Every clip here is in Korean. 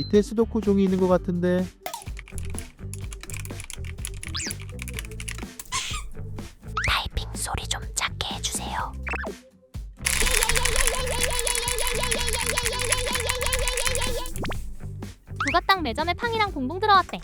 밑에 스도쿠 종이 있는 것 같은데 타이핑 소리 좀 작게 해주세요. 부가땅 매점에 팡이랑 봉봉 들어왔대.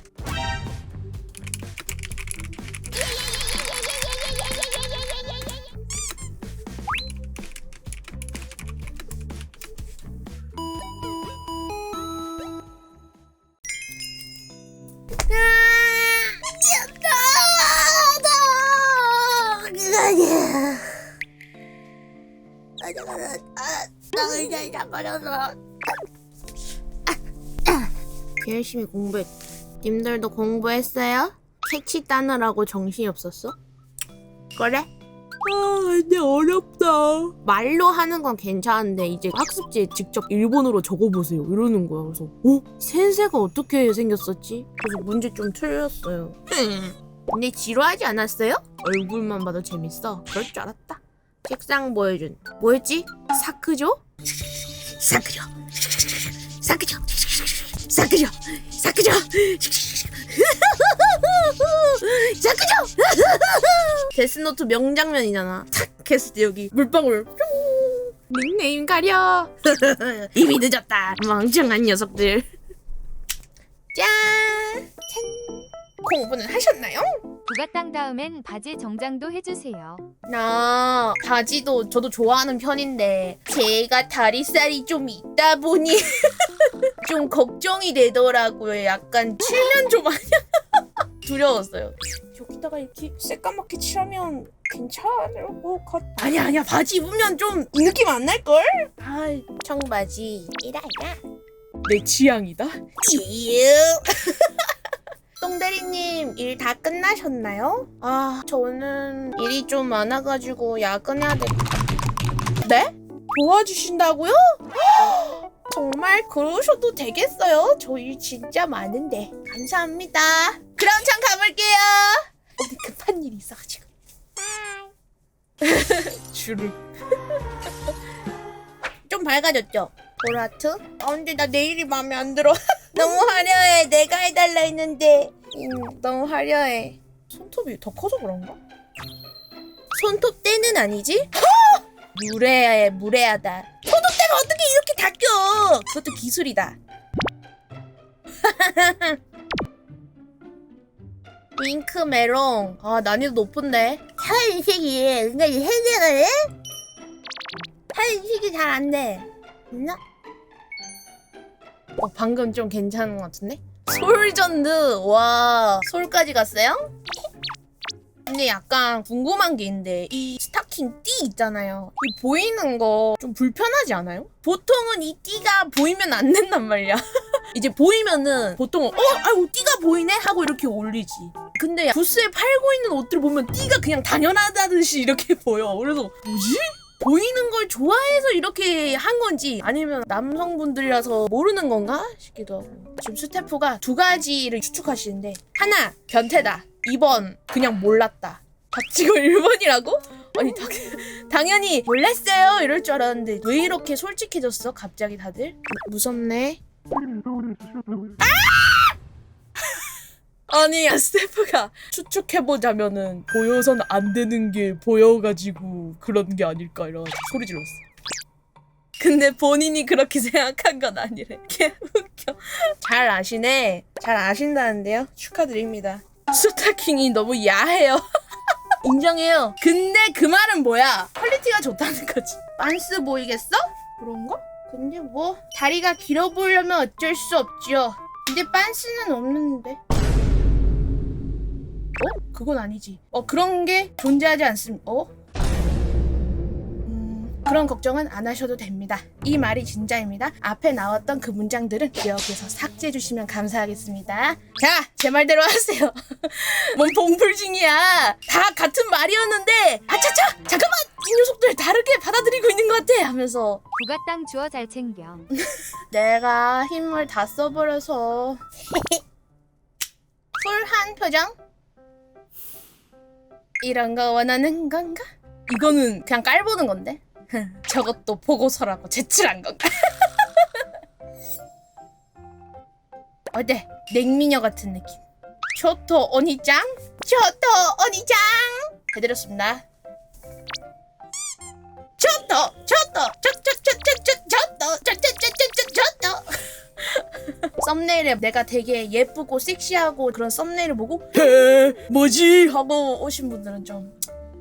열심히 공부했. 님들도 공부했어요? 캐치 따느라고 정신이 없었어? 그래? 아, 근데 어렵다. 말로 하는 건 괜찮은데 이제 학습지에 직접 일본어로 적어보세요. 이러는 거야. 그래서 어? 센세가 어떻게 생겼었지? 그래서 문제 좀 틀렸어요. 근데 지루하지 않았어요? 얼굴만 봐도 재밌어. 그럴 줄 알았다. 책상 보여준. 뭐였지? 사크죠? 사크죠. 사크죠. 사크죠. 사크죠. 사크죠. 데스노트 명장면이잖아. 탁 했을 때 여기 물방울 뿅. 닉네임 가려. 이미 늦었다. 멍청한 녀석들. 짠. 짠. 공부는 하셨나요? 부가땅 다음엔 바지 정장도 해주세요. 나 바지도 저도 좋아하는 편인데 제가 다리살이 좀 있다 보니 좀 걱정이 되더라고요. 약간 칠면 좀 아냐 두려웠어요. 여기다가 이렇게 새까맣게 칠하면 괜찮을 것 같. 아니야 아니야 바지 입으면 좀 이 느낌 안 날 걸? 아 청바지 이라이라 내 취향이다. 찌유. 똥대리님 일 다 끝나셨나요? 아 저는 일이 좀 많아가지고 야근해야 돼. 네? 도와주신다고요? 정말 그러셔도 되겠어요. 저 일 진짜 많은데 감사합니다. 그럼 전 가볼게요. 어디 급한 일이 있어가지고. 주르. 좀 밝아졌죠? 보라트? 아 근데 나 내일이 마음에 안 들어. 너무 화려해. 내가 해달라 했는데 음, 너무 화려해. 손톱이 더 커서 그런가? 손톱 때는 아니지? 무례해 무례하다. 손톱 때면 어떻게 이렇게 닦여? 그것도 기술이다. 윙크 메롱. 아 난이도 높은데. 하얀색이 은근히 해내가 해? 하얀색이 잘 안 돼. 있나? 어 방금 좀 괜찮은 것 같은데? 솔전드 와 솔까지 갔어요? 근데 약간 궁금한 게 있는데 이 스타킹 띠 있잖아요 이 보이는 거 좀 불편하지 않아요? 보통은 이 띠가 보이면 안 된단 말이야 이제 보이면은 보통은 어? 아이고 띠가 보이네? 하고 이렇게 올리지 근데 부스에 팔고 있는 옷들 보면 띠가 그냥 당연하다듯이 이렇게 보여 그래서 뭐지? 보이는 걸 좋아해서 이렇게 한 건지 아니면 남성분들이라서 모르는 건가 싶기도 하고. 지금 스태프가 두 가지를 추측하시는데 하나 변태다. 2번 그냥 몰랐다. 닥치고 1번이라고? 아니 당, 당연히 몰랐어요. 이럴 줄 알았는데 왜 이렇게 솔직해졌어? 갑자기 다들? 무섭네. 아 니 스태프가 추측해보자면은 보여선 안 되는 게 보여가지고 그런 게 아닐까 이래가지고 소리 질렀어. 근데 본인이 그렇게 생각한 건 아니래. 개 웃겨. 잘 아시네? 잘 아신다는데요? 축하드립니다. 스타킹이 너무 야해요. 인정해요. 근데 그 말은 뭐야? 퀄리티가 좋다는 거지. 빤스 보이겠어? 그런가? 근데 뭐 다리가 길어 보이려면 어쩔 수 없죠 근데 빤스는 없는데 어? 그건 아니지. 어 그런 게 존재하지 않습니다. 어? 음, 그런 걱정은 안 하셔도 됩니다. 이 말이 진짜입니다. 앞에 나왔던 그 문장들은 기억해서 삭제해 주시면 감사하겠습니다. 자, 제 말대로 하세요. 뭔 봉불징이야. 다 같은 말이었는데 아차차 잠깐만 이 녀석들 다르게 받아들이고 있는 것 같아 하면서 부가 땅 주어 잘 챙겨. 내가 힘을 다 써버려서 쿨한 표정? 이런 거 원하는 건가? 이거는 그냥 깔보는 건데 저것도 보고서라고 제출한 건가? 어때? 냉미녀 같은 느낌. 쇼토 언니짱? 쇼토 언니짱! 해드렸습니다. 쇼토! 쇼 썸네일에 내가 되게 예쁘고 섹시하고 그런 썸네일을 보고 에 뭐지? 하고 오신 분들은 좀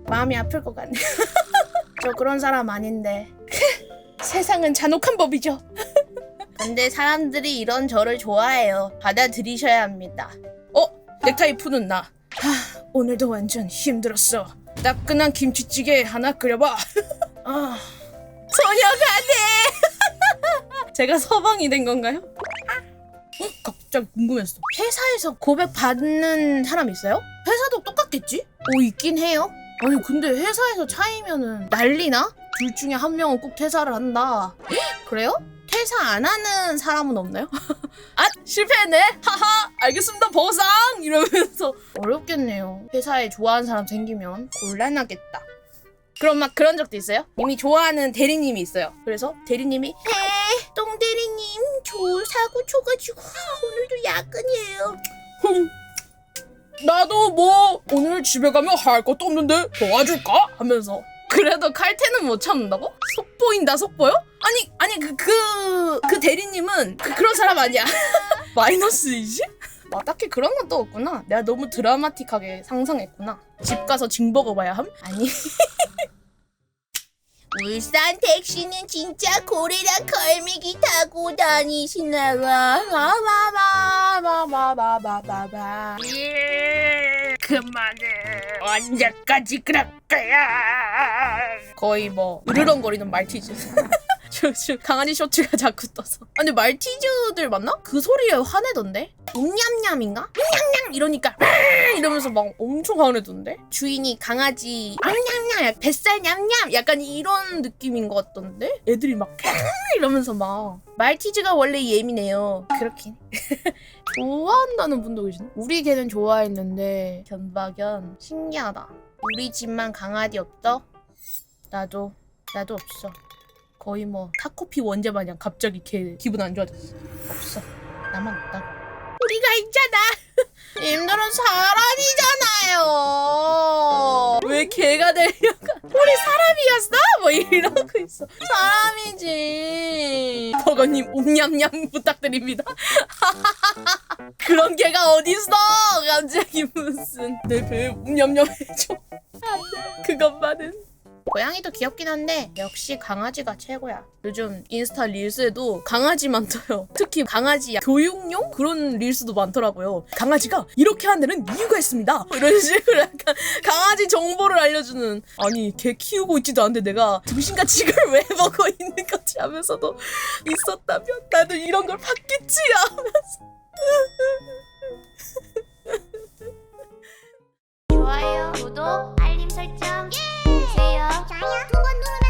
마음이 아플 것 같네. 저 그런 사람 아닌데. 세상은 잔혹한 법이죠. 근데 사람들이 이런 저를 좋아해요. 받아들이셔야 합니다. 어? 넥타이 푸는 나. 하, 오늘도 완전 힘들었어. 따끈한 김치찌개 하나 끓여봐. 아, 소녀가 돼. 제가 서방이 된 건가요? 어? 갑자기 궁금했어. 회사에서 고백 받는 사람 있어요? 회사도 똑같겠지? 오 있긴 해요. 아니 근데 회사에서 차이면은 난리나? 둘 중에 한 명은 꼭 퇴사를 한다. 헉, 그래요? 퇴사 안 하는 사람은 없나요? 아 실패했네. 하하 알겠습니다 보상 이러면서 어렵겠네요. 회사에 좋아하는 사람 생기면 곤란하겠다. 그럼 막 그런 적도 있어요? 이미 좋아하는 대리님이 있어요. 그래서 대리님이 에, 똥 대리님 저 사고 쳐가지고 오늘도 야근이에요. 나도 뭐 오늘 집에 가면 할 것도 없는데 도와줄까? 하면서 그래도 칼퇴는 못 참는다고? 속 보인다 속보요? 아니 아니 그 그 그 대리님은 그, 그런 사람 아니야 마이너스이지? 와 딱히 그런 건 또 없구나 내가 너무 드라마틱하게 상상했구나 집 가서 징 먹어봐야 함? 아니 울산 택시는 진짜 고래랑 걸미기 타고 다니시나 봐. 마마마마마마마마마. 예, 그만해. 언제까지 그럴 거야? 거의 뭐 으르렁거리는 말티즈. 강아지 쇼츠가 자꾸 떠서. 아, 근데 말티즈들 맞나? 그 소리에 화내던데? 음냠냠인가? 음냠냠 이러니까 이러면서 막 엄청 화내던데? 주인이 강아지 냠냠냠 뱃살 냠냠 약간 이런 느낌인 것 같던데? 애들이 막 이러면서 막 말티즈가 원래 예민해요. 그렇긴. 좋아한다는 분도 계시네. 우리 개는 좋아했는데 견박연 신기하다. 우리 집만 강아지 없어? 나도 나도 없어. 거의 뭐 타코피 원제 마냥 갑자기 걔 기분 안 좋아졌어. 없어. 나만 없다. 우리가 있잖아. 님들은 사람이잖아요. 왜 개가 되려가? 우리 사람이었어? 뭐 이러고 있어. 사람이지. 버거님 옴냠냠 부탁드립니다. 그런 개가 어딨어? 갑자기 무슨 내 배에 옴냠냠 해줘. 그것만은. 고양이도 귀엽긴 한데 역시 강아지가 최고야. 요즘 인스타 릴스에도 강아지만 떠요. 특히 강아지 교육용 그런 릴스도 많더라고요. 강아지가 이렇게 하는 데는 이유가 있습니다. 이런 식으로 약간 강아지 정보를 알려주는 아니 개 키우고 있지도 않는데 내가 등신같이 이걸 왜 보고 있는 거지 하면서도 있었다면 나도 이런 걸 봤겠지 하면서 좋아요 구독 알림 설정 小呀！如果了